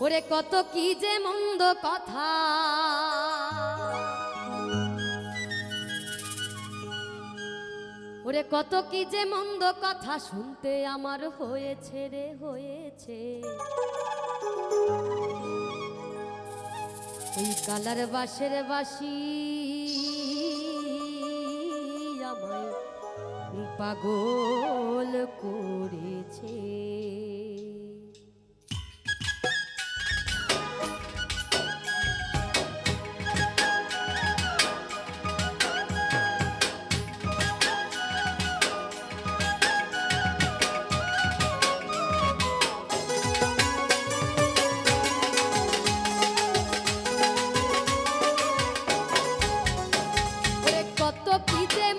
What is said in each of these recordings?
ওরে কত কি যে মন্দ কথা। ওরে কত কি যে মন্দ কথা শুনতে আমার হয়েছে রে, হয়েছে। ওই কালার বাসের বাসি আমায় পাগল করেছে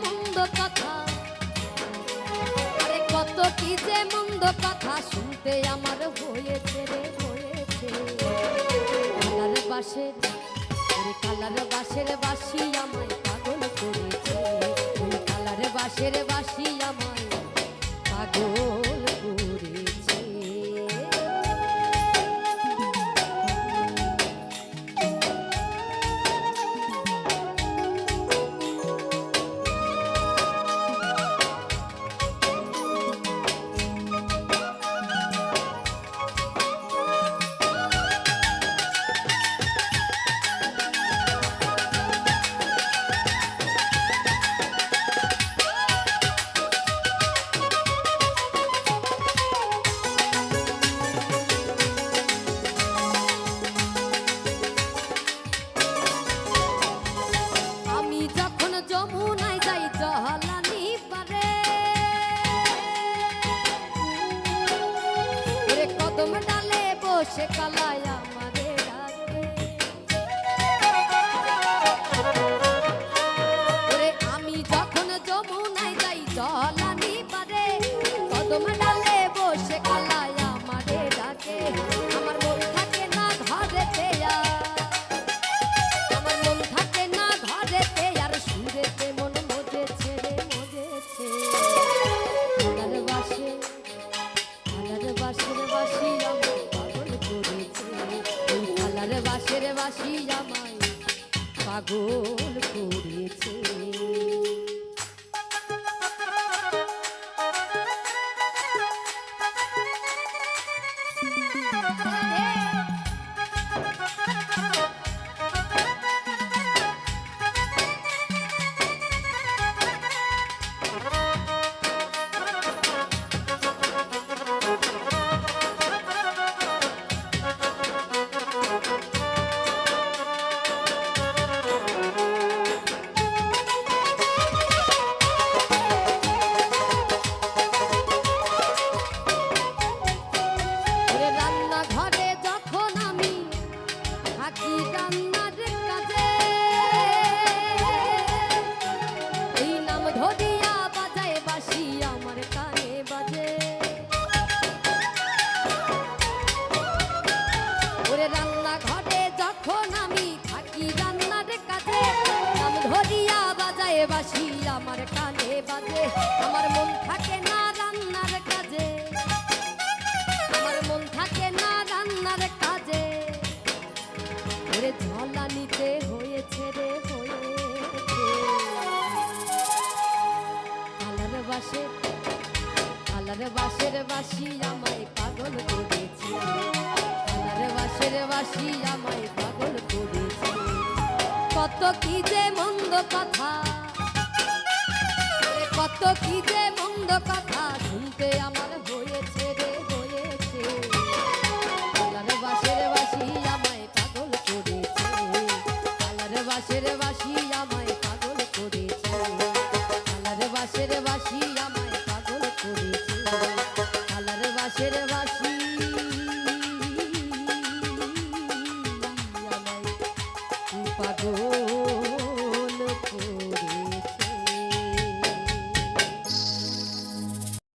মন্দ কথা। আরে কত কি যে মন্দ কথা শুনতে আমার হয়েছে রে, হয়েছে। কালার বাসের কালার বাসের বাসি আমায় ডালে বসে পাগল করেছে বাজায় আমার কানে বাজে, আমার মন থাকে না রান্নার কাজে। আমার মন থাকে না রান্নার কাজে। ওরে ঝলা নিতে হয়েছে রে, হয়েছে। কালার বাসে, কালার বাসের বাসি আমায় পাগল করেছে। কালার বাসের বাসি আমায় পাগল করেছে। কত কি যে মন্দ কথা বাসি আমায় পাগল করেছে কালার বাসের বাসি। আমায় পাগল